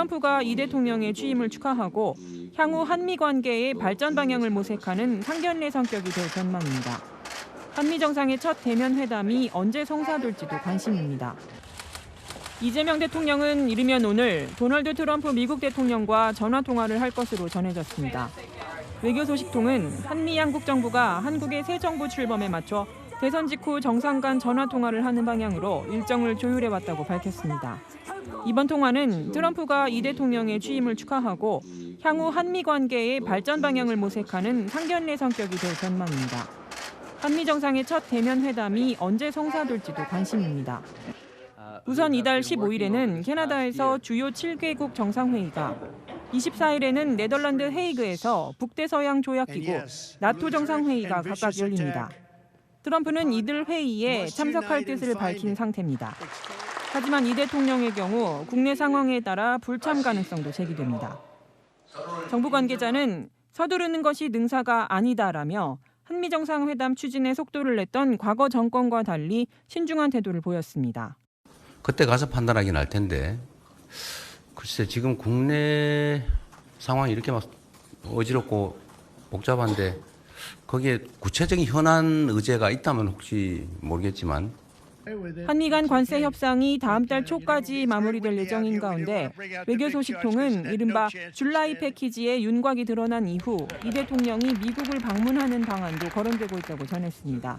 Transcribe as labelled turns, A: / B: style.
A: 트럼프가 이 대통령의 취임을 축하하고 향후 한미 관계의 발전 방향을 모색하는 상견례 성격이 될 전망입니다. 한미 정상의 첫 대면 회담이 언제 성사될지도 관심입니다. 이재명 대통령은 이르면 오늘 도널드 트럼프 미국 대통령과 전화 통화를 할 것으로 전해졌습니다. 외교 소식통은 한미 양국 정부가 한국의 새 정부 출범에 맞춰 대선 직후 정상 간 전화 통화를 하는 방향으로 일정을 조율해 왔다고 밝혔습니다. 이번 통화는 트럼프가 이 대통령의 취임을 축하하고 향후 한미 관계의 발전 방향을 모색하는 상견례 성격이 될 전망입니다. 한미 정상의 첫 대면 회담이 언제 성사될지도 관심입니다. 우선 이달 15일에는 캐나다에서 주요 7개국 정상회의가 24일에는 네덜란드 헤이그에서 북대서양 조약기구 나토 정상회의가 각각 열립니다. 트럼프는 이들 회의에 참석할 뜻을 밝힌 상태입니다. 하지만 이 대통령의 경우 국내 상황에 따라 불참 가능성도 제기됩니다. 정부 관계자는 서두르는 것이 능사가 아니다라며 한미 정상회담 추진에 속도를 냈던 과거 정권과 달리 신중한 태도를 보였습니다.
B: 그때 가서 판단하긴 할 텐데 글쎄 지금 국내 상황이 이렇게 막 어지럽고 복잡한데 거기에 구체적인 현안 의제가 있다면 혹시 모르겠지만
A: 한미 간 관세 협상이 다음 달 초까지 마무리될 예정인 가운데 외교 소식통은 이른바 줄라이 패키지의 윤곽이 드러난 이후 이 대통령이 미국을 방문하는 방안도 거론되고 있다고 전했습니다.